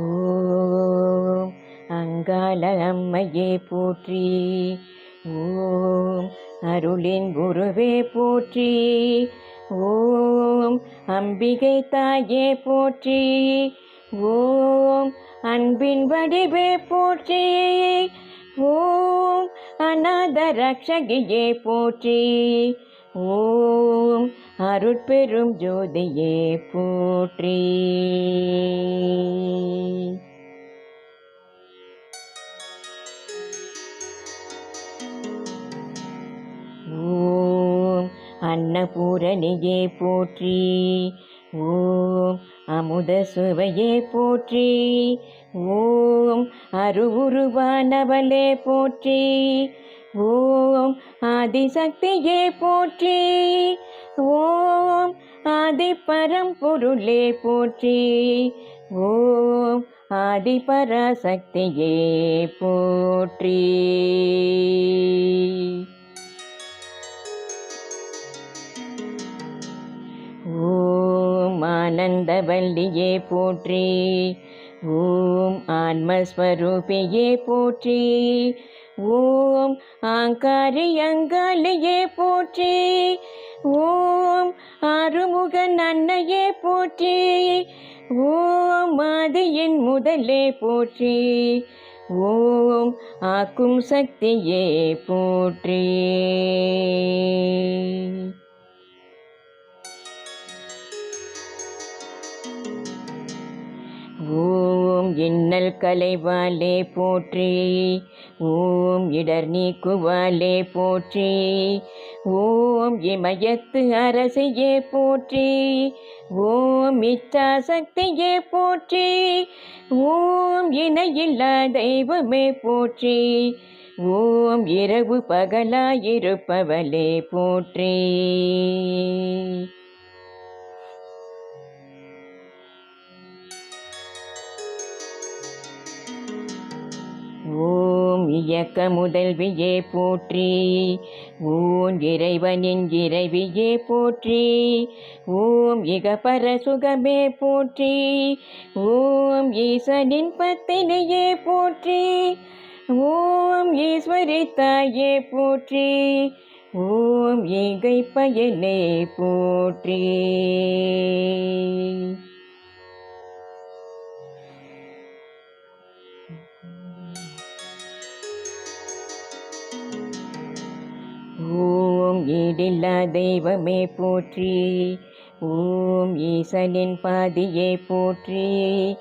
ஓம் அங்காள அம்மையே போற்றி. ஓம் அருளின் குருவே போற்றி. ஓம் அம்பிகை தாயே போற்றி. ஓம் அன்பின் வடிவே போற்றி. ஓம் அநாத ரக்ஷகியே போற்றி. ஓம் அருட்பெரும் ஜோதியே போற்றி. ஓம் அன்னபூரணியே போற்றி. ஓம் அமுத சுவையே போற்றி. ஓம் அருவுருவானவளே போற்றி. ஓம் ஆதிசக்தியே போற்றி. ஓம் ஆதி பரம்பொருளே போற்றி. ஓம் ஆதி பராசக்தியே போற்றி. ஓம் ஆனந்தவல்லியே போற்றி. ஓம் ஆன்மஸ்வரூபியே போற்றி. ஓம் ஆங்காரி அங்காளியே போற்றி. ஓம் ஆறுமுகன் அன்னையே போற்றி. ஓம் ஆதியின் முதலே போற்றி. ஓம் ஆக்கும் சக்தியே போற்றி. ஓம் இன்னல் கலைவாலே போற்றி. ஓம் இடர் நீக்குவாலே போற்றி. ஓம் இமயத்து அரசையே போற்றி. ஓம் இச்சா சக்தியே போற்றி. ஓம் இணையில்லா தெய்வமே போற்றி. ஓம் இரவு பகலாயிருப்பவளே போற்றி. இயக்க முதல்வியே போற்றி. ஊன் இறைவனின் இறைவியே போற்றி. ஓம் இகபர சுகமே போற்றி. ஓம் ஈசனின் பத்தினையே போற்றி. ஓம் ஈஸ்வரி தாயே போற்றி. ஓம் ஈகை பயனே போற்றி. ஓம் ஈடில்லா தெய்வமே போற்றி. ஓம் ஈசனின் பாதியே போற்றி.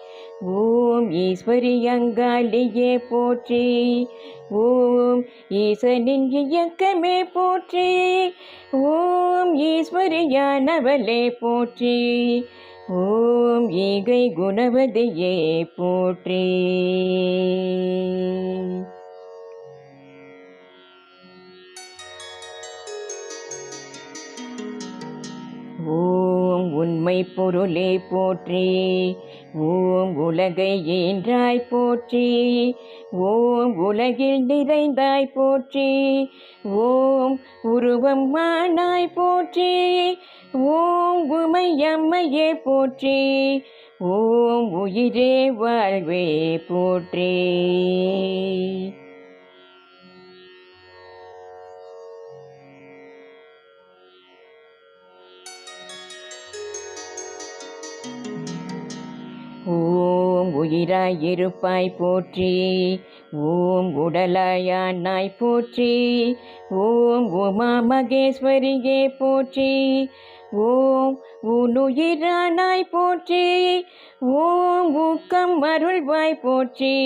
ஓம் ஈஸ்வரி அங்காளியே போற்றி. ஓம் ஈசனின் இயக்கமே போற்றி. ஓம் ஈஸ்வரியானவளே போற்றி. ஓம் ஈகை குணவதியே போற்றி. உம்மை பொருளே போற்றி ஓம் உலகை ஈன்றாய் போற்றி ஓம் உலகில் நிறைந்தாய் போற்றி ஓம் உருவம் மானாய் போற்றி ஓம் உமையம்மையே போற்றி ஓம் உயிரே வாழ்வே போற்றி. உயிராய் இருப்பாய் போற்றி ஓம் உடலாயானாய் போற்றி. ஓம் உமா மகேஸ்வரியே போற்றி. ஓம் உனுயிரானாய் போற்றி. ஓம் ஊக்கம் அருள்வாய் போற்றி.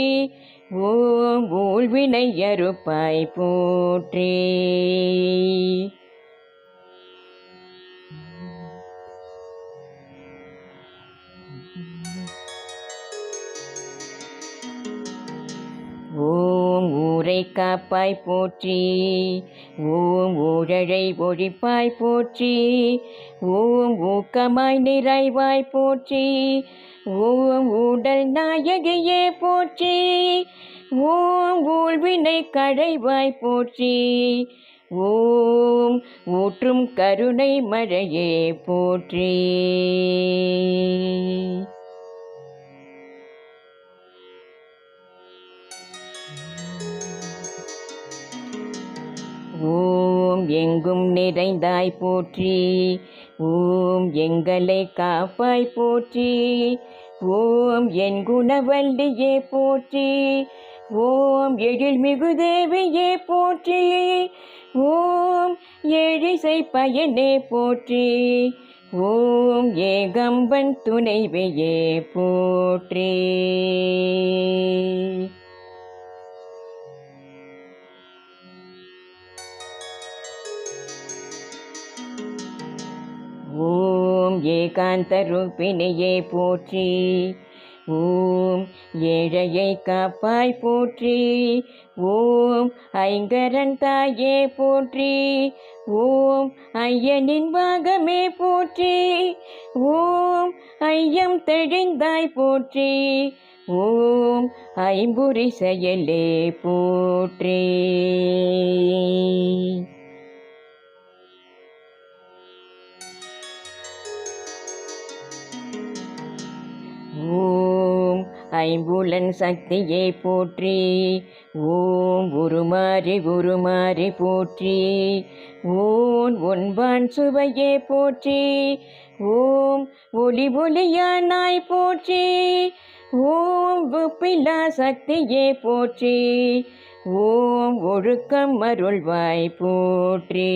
ஓம் ஊழ்வினை அறுப்பாய் போற்றி. ஊரை காப்பாய் போற்றி. ஓம் ஊழலை ஒழிப்பாய் போற்றி. ஓம் ஊக்கமாய் நிறைவாய் போற்றி. ஓம் ஊடல் நாயகியே போற்றி. ஓம் ஊழ்வினை கடைவாய் போற்றி. ஓம் ஊற்றும் கருணை மழையே போற்றி. எங்கும் நிறைந்தாய் போற்றி. ஓம் எங்களை காப்பாய் போற்றி. ஓம் என் குணவல்லியே போற்றி. ஓம் எழில்மிகு தேவியே போற்றி. ஓம் எழிசை பயனே போற்றி. ஓம் ஏகம்பன் துணைவையே போற்றி. ஏகாந்த ரூபிணியே போற்றி. ஓம் ஏழையை காப்பாய் போற்றி. ஓம் ஐங்கரன் தாயே போற்றி. ஓம் ஐயனின் பாகமே போற்றி. ஓம் ஐயம் தெழிந்தாய் போற்றி. ஓம் ஐம்புரி செயலே போற்றி. ஐம்புலன் சக்தியை போற்றி ஓம் உருமாறி உருமாறி போற்றி ஓன் ஒன்பான் சுவையே போற்றி ஓம் ஒளி ஒளியானாய் போற்றி ஓம் உப்பிலா சக்தியே போற்றி ஓம் ஒழுக்கம் அருள்வாய் போற்றி.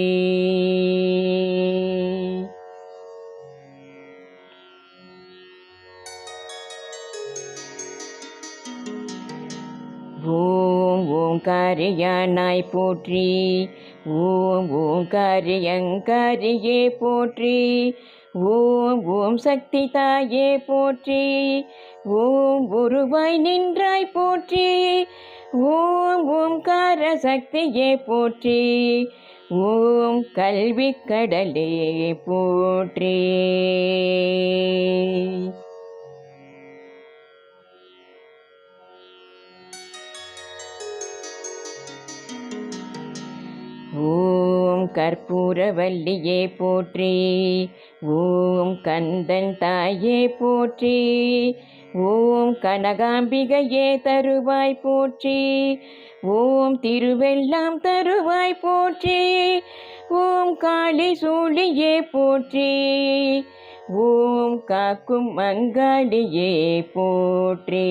ஓங்காரியானாய் போற்றி. ஓம் ஓங்காரியங்காரியே போற்றி. ஓம் ஓம் சக்தி தாயே போற்றி. ஓம் உருவாய் நின்றாய் போற்றி. ஓம் ஓம்கார சக்தியே போற்றி. ஓம் கல்வி கடலே போற்றி. ஓம் கற்பூரவல்லியே போற்றி. ஓம் கந்தன் தாயே போற்றி. ஓம் கனகாம்பிகையே தருவாய் போற்றி. ஓம் திருவெல்லாம் தருவாய் போற்றி. ஓம் காளி சூழியே போற்றி. ஓம் காக்கும் மங்காளியே போற்றி.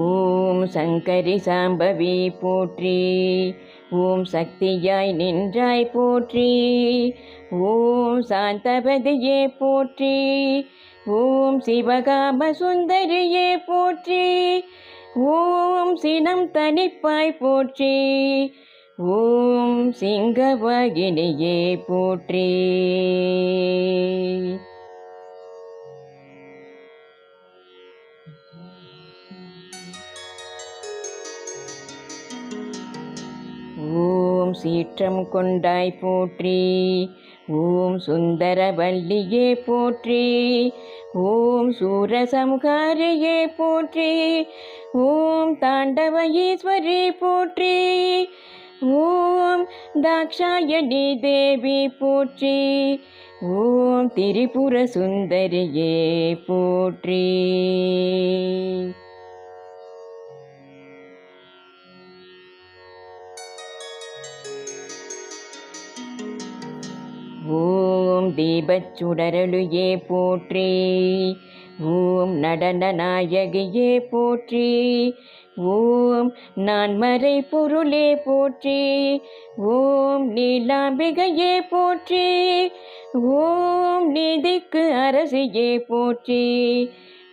ஓம் சங்கரி சாம்பவி போற்றி. ஓம் சக்தியாய் நின்றாய் போற்றி. ஓம் சாந்தபதியே போற்றி. ஓம் சிவகாம சுந்தரியே போற்றி. ஓம் சினம் தனிப்பாய் போற்றி. ஓம் சிங்கவாகினியே போற்றி. சீற்றம் கொண்டாய் போற்றி. ஓம் சுந்தரவல்லியே போற்றி. ஓம் சூரசம்ஹாரியே போற்றி. ஓம் தாண்டவ ஈஸ்வரி போற்றி. ஓம் தாக்ஷாயணி தேவி போற்றி. ஓம் திரிபுர சுந்தரியே போற்றி. ஓம் தீபச்சுடரலுயே போற்றி. ஓம் நடன நாயகியே போற்றி. ஓம் நான் மறை பொருளே போற்றி. ஓம் நீலாம்பிகையே போற்றி. ஓம் நீதிக்கு அரசியே போற்றி.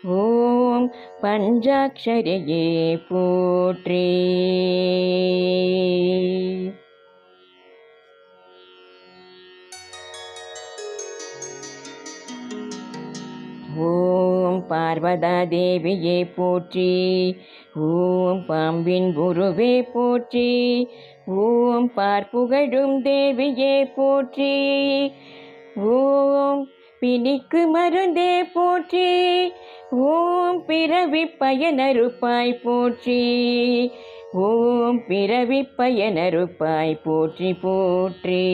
ஓம் பஞ்சாட்சரியே போற்றி. ஓம் பார்வதா தேவியே போற்றி. ஓம் பாம்பின் குருவே போற்றி. ஓம் பார்ப்புகழும் தேவியே போற்றி. ஓம் பிணிக்கு மருந்தே போற்றி. ஓம் பிறவி பயனருப்பாய் போற்றி. ஓம் பிறவி பயனருப்பாய் போற்றி போற்றி.